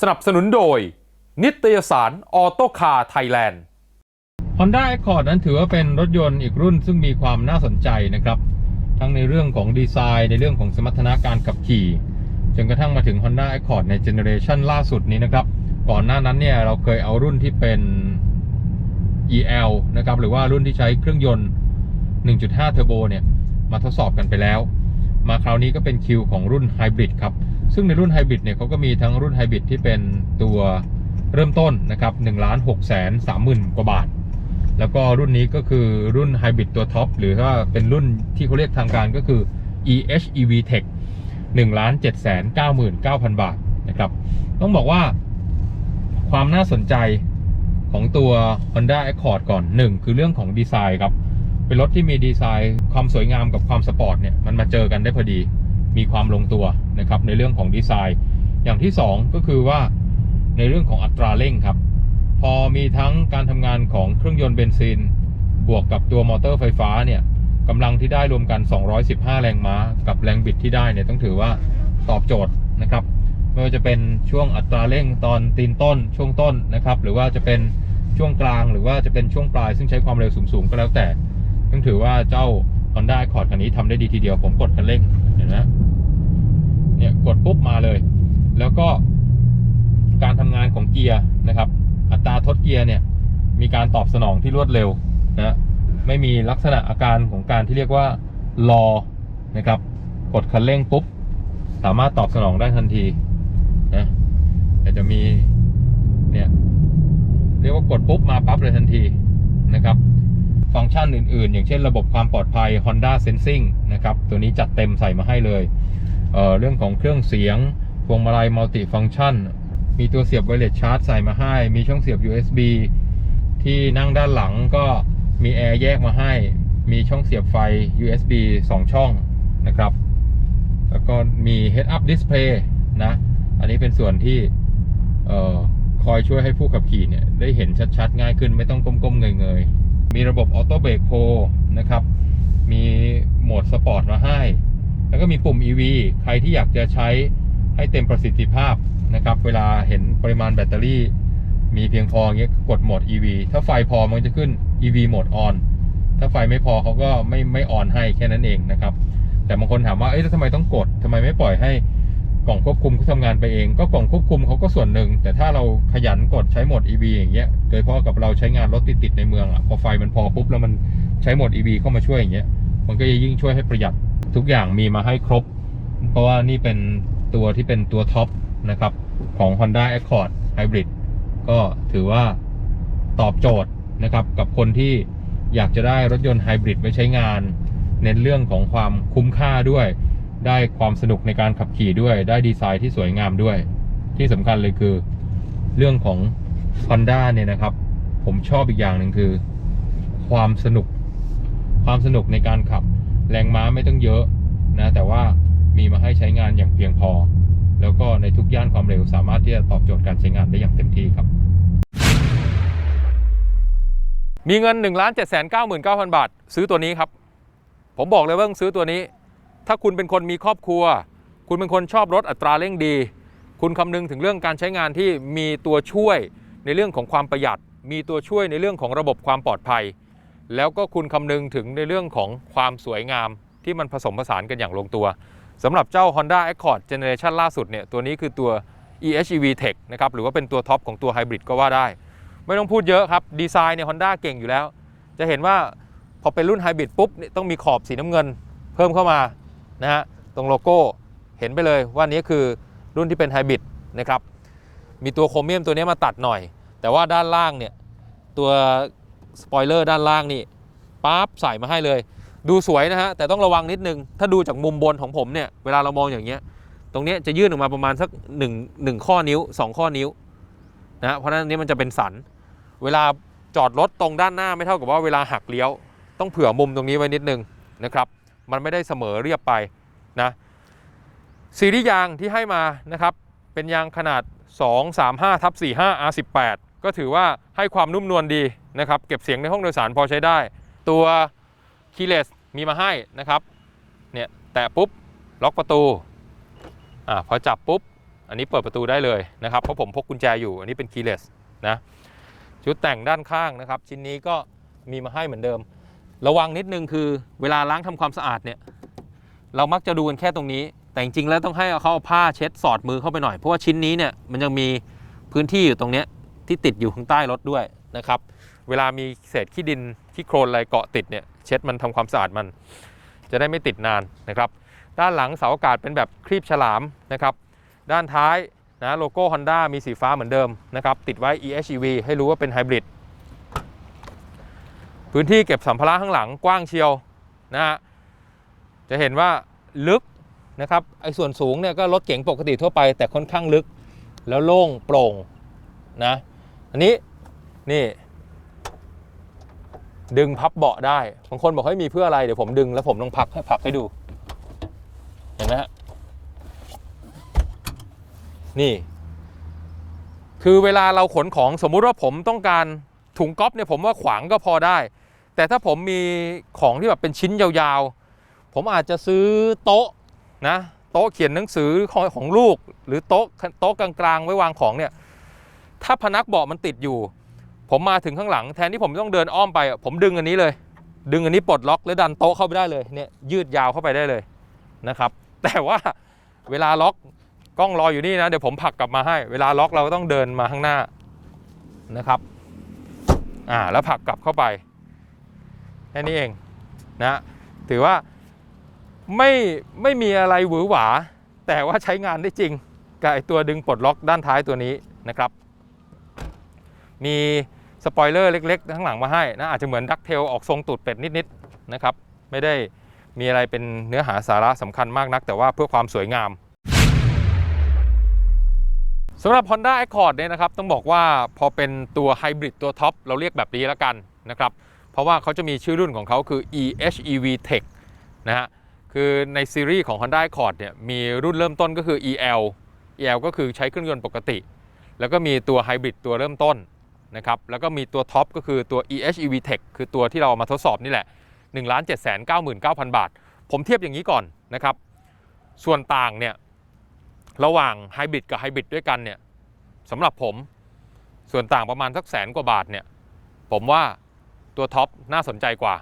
สนับสนุนโดย นิตยสารออโตคาร์ไทยแลนด์ Honda Accord นั้นถือว่าเป็นรถยนต์อีกรุ่นซึ่งมีความน่าสนใจนะครับ ทั้งในเรื่องของดีไซน์ในเรื่องของสมรรถนะการขับขี่จนกระทั่งมาถึง Honda Accord ในเจเนอเรชันล่าสุดนี้นะครับ ก่อนหน้านั้นเนี่ยเราเคยเอารุ่นที่เป็น EL นะครับหรือว่ารุ่นที่ใช้เครื่องยนต์ 1.5 เทอร์โบเนี่ยมาทดสอบกันไปแล้ว มาคราวนี้ก็เป็นคิวของรุ่นไฮบริดครับ ซึ่งในรุ่นไฮบริดเนี่ยเขาก็มีทั้งรุ่นไฮบริดที่เป็นตัวเริ่มต้นนะครับ1ล้าน6แสน30,000กว่าบาท แล้วก็รุ่นนี้ก็คือรุ่นไฮบริดตัวท็อปหรือว่าเป็นรุ่นที่เขาเรียกทางการก็คือ EHEV Tech 1ล้าน7แสน99,000บาทนะครับ ต้องบอกว่าความน่าสนใจของตัว Honda Accord ก่อน 1 คือเรื่องของดีไซน์ครับ เป็นรถที่มีดีไซน์ความสวยงามกับความสปอร์ตเนี่ยมันมาเจอกันได้พอดีมีความลงตัวนะครับในเรื่องของดีไซน์ อย่างที่ 2 ก็คือว่าในเรื่องของอัตราเร่งครับ พอมีทั้งการทำงานของเครื่องยนต์เบนซิน บวกกับตัวมอเตอร์ไฟฟ้าเนี่ยกำลังที่ได้รวมกัน 215 แรงม้า กับแรงบิดที่ได้เนี่ยต้องถือว่าตอบโจทย์นะครับ ไม่ว่าจะเป็นช่วงอัตราเร่งตอนตีนต้น ช่วงต้นนะครับ หรือว่าจะเป็นช่วงกลางหรือว่าจะเป็นช่วงปลาย ซึ่งใช้ความเร็วสูงๆก็แล้วแต่ ต้องถือว่าเจ้า Honda Accord คันนี้ทำได้ดีทีเดียวผมกดคันเร่งเห็นไหมเนี่ยกดปุ๊บมาเลย แล้วก็การทำงานของเกียร์นะครับ อัตราทดเกียร์เนี่ยมีการตอบสนองที่รวดเร็วนะไม่มีลักษณะอาการของการที่เรียกว่ารอนะครับ กดคันเร่งปุ๊บ สามารถตอบสนองได้ทันทีนะแต่จะมีเนี่ยเรียกว่ากดปุ๊บมาปั๊บเลยทันที งก์ชันอื่น ๆ อย่างเช่นระบบความปลอดภัย Honda Sensing นะครับ ตัวนี้จัดเต็มใส่มาให้เลยเเรื่องของเครื่องเสียง พวงมาลัยมัลติฟังก์ชัน มีตัวเสียบไวเลสชาร์จใส่มาให้ มีช่องเสียบ USB ที่นั่งด้านหลังก็มีแอร์แยกมาให้ มีช่องเสียบไฟ USB 2 ช่องนะครับ แล้วก็มี Head Up Display นะ อันนี้เป็นส่วนที่ออคอยช่วยให้ผู้ขับขี่เนี่ยได้เห็นชัดๆ ง่ายขึ้นไม่ต้องก้มๆเงยๆ มีระบบออโต้เบรกโฮนะครับ มีโหมดสปอร์ตมาให้ แล้วก็มีปุ่ม EV ใครที่อยากจะใช้ให้เต็มประสิทธิภาพนะครับ เวลาเห็นปริมาณแบตเตอรี่ มีเพียงพอเงี้ยกดโหมด EV ถ้าไฟพอมันจะขึ้น EV โหมดออนถ้าไฟไม่พอเขาก็ไม่ไม่ออนให้แค่นั้นเองนะครับ แต่บางคนถามว่าเอ๊ะแล้วทำไมต้องกดทำไมไม่ปล่อยให้ กล่องควบคุมเขาทำงานไปเอง ก็กล่องควบคุมเขาก็ส่วนหนึ่ง แต่ถ้าเราขยันกดใช้โหมด EV อย่างเงี้ยโดยเฉพาะกับเราใช้งานรถติดๆในเมืองอะพอไฟมันพอปุ๊บแล้วมันใช้โหมด EV เข้ามาช่วยอย่างเงี้ยมันก็จะยิ่งช่วยให้ประหยัดทุกอย่างมีมาให้ครบ เพราะว่านี่เป็นตัวที่เป็นตัวท็อปนะครับของ Honda Accord Hybrid ก็ถือว่าตอบโจทย์นะครับกับคนที่อยากจะได้รถยนต์ไฮบริดไว้ใช้งาน เน้นเรื่องของความคุ้มค่าด้วย ได้ความสนุกในการขับขี่ด้วย ได้ดีไซน์ที่สวยงามด้วย ที่สำคัญเลยคือ เรื่องของ Honda เนี่ยนะครับ ผมชอบอีกอย่างหนึ่งคือ ความสนุก ความสนุกในการขับ แรงม้าไม่ต้องเยอะนะ แต่ว่ามีมาให้ใช้งานอย่างเพียงพอ แล้วก็ในทุกย่านความเร็วสามารถที่จะตอบโจทย์การใช้งานได้อย่างเต็มที่ครับ มีเงิน1 7 9 9 0 0 0 บาท ซื้อตัวนี้ครับ ผมบอกเลยว่าต้องซื้อตัวนี้ ถ้าคุณเป็นคนมีครอบครัว คุณเป็นคนชอบรถอัตราเร่งดี คุณคำนึงถึงเรื่องการใช้งานที่มีตัวช่วยในเรื่องของความประหยัด มีตัวช่วยในเรื่องของระบบความปลอดภัย แล้วก็คุณคำนึงถึงในเรื่องของความสวยงามที่มันผสมผสานกันอย่างลงตัวสำหรับเจ้า Honda Accord Generation ล่าสุดเนี่ยตัวนี้คือตัว EHEV Tech นะครับหรือว่าเป็นตัวท็อปของตัวไฮบริดก็ว่าได้ ไม่ต้องพูดเยอะครับ ดีไซน์เนี่ยฮอนด้าเก่งอยู่แล้ว จะเห็นว่าพอเป็นรุ่นไฮบริดปุ๊บนี่ต้องมีขอบสีน้ำเงิน เพิ่มเข้ามา นะฮะตรงโลโก้เห็นไปเลยว่านี้คือรุ่นที่เป็นไฮบริดนะครับมีตัวโครเมียมตัวนี้มาตัดหน่อย แต่ว่าด้านล่างเนี่ยตัวสปอยเลอร์ด้านล่างนี่ปั๊บใส่มาให้เลย ดูสวยนะฮะแต่ต้องระวังนิดนึง ถ้าดูจากมุมบนของผมเนี่ยเวลาเรามองอย่างเงี้ยตรงนี้จะยื่นออกมาประมาณสัก1 1ข้อนิ้ว 2 ข้อนิ้วนะเพราะนั้นนี้มันจะเป็นสัน เวลาจอดรถตรงด้านหน้าไม่เท่ากับว่าเวลาหักเลี้ยว ต้องเผื่อมุมตรงนี้ไว้นิดนึงนะครับ มันไม่ได้เสมอเรียบไปนะซีรีส์ยางที่ให้มานะครับเป็นยางขนาด 235ทับ45 R18 ก็ถือว่าให้ความนุ่มนวลดีนะครับเก็บเสียงในห้องโดยสารพอใช้ได้ ตัวคีเลสมีมาให้นะครับเนี่ยแตะปุ๊บล็อกประตูอ่าพอจับปุ๊บอันนี้เปิดประตูได้เลยนะครับเพราะผมพกกุญแจอยู่อันนี้เป็น keyless นะชุดแต่งด้านข้างนะครับ ชิ้นนี้ก็มีมาให้เหมือนเดิม ระวังนิดนึงคือเวลาล้างทำความสะอาดเนี่ย เรามักจะดูกันแค่ตรงนี้ แต่จริงๆแล้วต้องให้เขาเอาผ้าเช็ดสอดมือเข้าไปหน่อย เพราะว่าชิ้นนี้เนี่ยมันยังมีพื้นที่อยู่ตรงเนี้ยที่ติดอยู่ข้างใต้รถด้วยนะครับ เวลามีเศษขี้ดินขี้โครนอะไรเกาะติดเนี่ยเช็ดมันทำความสะอาดมัน จะได้ไม่ติดนานนะครับ ด้านหลังเสาอากาศเป็นแบบครีบฉลามนะครับ ด้านท้ายนะโลโก้ Honda มีสีฟ้าเหมือนเดิมนะครับติดไว้ EHEV ให้รู้ว่าเป็นไฮบริด พื้นที่เก็บสัมภาระข้างหลังกว้างเชียวนะฮะจะเห็นว่าลึกนะครับไอ้ส่วนสูงเนี่ยก็รถเก๋งปกติทั่วไป แต่ค่อนข้างลึกแล้วโล่งโปร่งนะอันนี้นี่ ดึงพับเบาะได้บางคนบอกให้มีเพื่ออะไรเดี๋ยวผมดึงแล้วผมลองพับให้พับให้ดู เห็นไหมฮะนี่ คือเวลาเราขนของสมมุติว่าผมต้องการถุงก๊อฟเนี่ยผมว่าขวางก็พอได้ แต่ถ้าผมมีของที่แบบเป็นชิ้นยาวๆ ผมอาจจะซื้อโต๊ะนะโต๊ะเขียนหนังสือของของลูก หรือโต๊ะโต๊ะกลางๆ ไว้วางของเนี่ยถ้าพนักเบาะมันติดอยู่ ผมมาถึงข้างหลังแทนที่ผมต้องเดินอ้อมไป ผมดึงอันนี้เลย ดึงอันนี้ปลดล็อกแล้วดันโต๊ะเข้าไปได้เลยเนี่ยยืดยาวเข้าไปได้เลยนะครับ แต่ว่าเวลาล็อกกล้องรออยู่นี่นะเดี๋ยวผมผลักกลับมาให้ เวลาล็อกเราก็ต้องเดินมาข้างหน้านะครับอ่าแล้วผลักกลับเข้าไป ค่นี้เองนะถือว่าไม่ไม่มีอะไรหวือหวา แต่ว่าใช้งานได้จริงกับไอตัวดึงปลดล็อกด้านท้ายตัวนี้นะครับ มีสปอยเลอร์เล็ก ๆ ข้างหลังมาให้นะอาจจะเหมือนดักเทลออกทรงตูดเป็ดนิดๆนะครับไม่ได้มีอะไรเป็นเนื้อหาสาระสำคัญมากนัก แต่ว่าเพื่อความสวยงามสำหรับ Honda Accord เนี่ยนะครับต้องบอกว่าพอเป็นตัวไฮบริดตัวท็อปเราเรียกแบบนี้แล้วกันนะครับ เพราะว่าเขาจะมีชื่อรุ่นของเขาคือ EHEV Tech นะฮะ คือในซีรีส์ของ Honda Accord เนี่ยมีรุ่นเริ่มต้นก็คือ EL EL ก็คือใช้เครื่องยนต์ปกติ แล้วก็มีตัวไฮบริดตัวเริ่มต้นนะครับแล้วก็มีตัวท็อปก็คือตัว EHEV Tech คือตัวที่เราเอามาทดสอบนี่แหละ 1 7 9 9 0 0 0 บาท ผมเทียบอย่างนี้ก่อนนะครับ ส่วนต่างเนี่ยระหว่างไฮบริดกับไฮบริดด้วยกันเนี่ยสำหรับผมส่วนต่างประมาณสักแสนกว่าบาทเนี่ยผมว่า ตัวท็อปน่าสนใจกว่า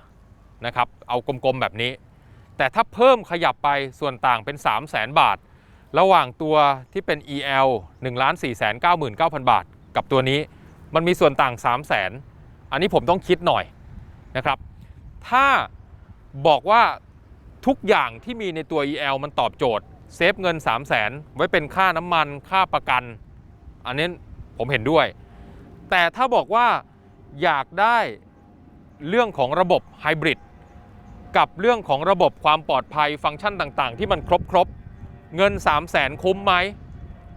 นะครับเอากลมๆแบบนี้ แต่ถ้าเพิ่มขยับไปส่วนต่างเป็น 3 0 0แสนบาท ระหว่างตัวที่เป็น EL 1 4 9 9 9 0 0 บาท กับตัวนี้มันมีส่วนต่าง 3 0 0แสนอันนี้ผมต้องคิดหน่อยนะครับ ถ้าบอกว่าทุกอย่างที่มีในตัว EL มันตอบโจทย์เซฟเงิน 3 0 0แสนไว้เป็นค่าน้ำมันค่าประกัน อันนี้ผมเห็นด้วย แต่ถ้าบอกว่าอยากได้ เรื่องของระบบไฮบริดกับเรื่องของระบบความปลอดภัยฟังก์ชันต่างๆ ที่มันครบครบเงิน 3 0 0แสนคุ้มไหม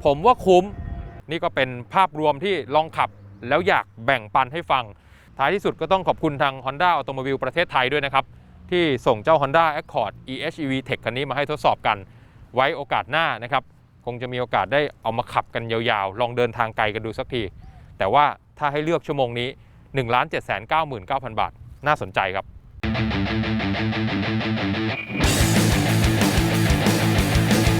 ผมว่าคุ้ม นี่ก็เป็นภาพรวมที่ลองขับ แล้วอยากแบ่งปันให้ฟัง ท้ายที่สุดก็ต้องขอบคุณทาง Honda Automobile ประเทศไทยด้วยนะครับ ที่ส่งเจ้า Honda Accord EHEV Tech คันนี้มาให้ทดสอบกัน ไว้โอกาสหน้านะครับ คงจะมีโอกาสได้เอามาขับกันยาวๆ ลองเดินทางไกลกันดูสักที แต่ว่าถ้าให้เลือกชั่วโมงนี้ 1 7 9 9 0 0 0 บาท น่าสนใจครับ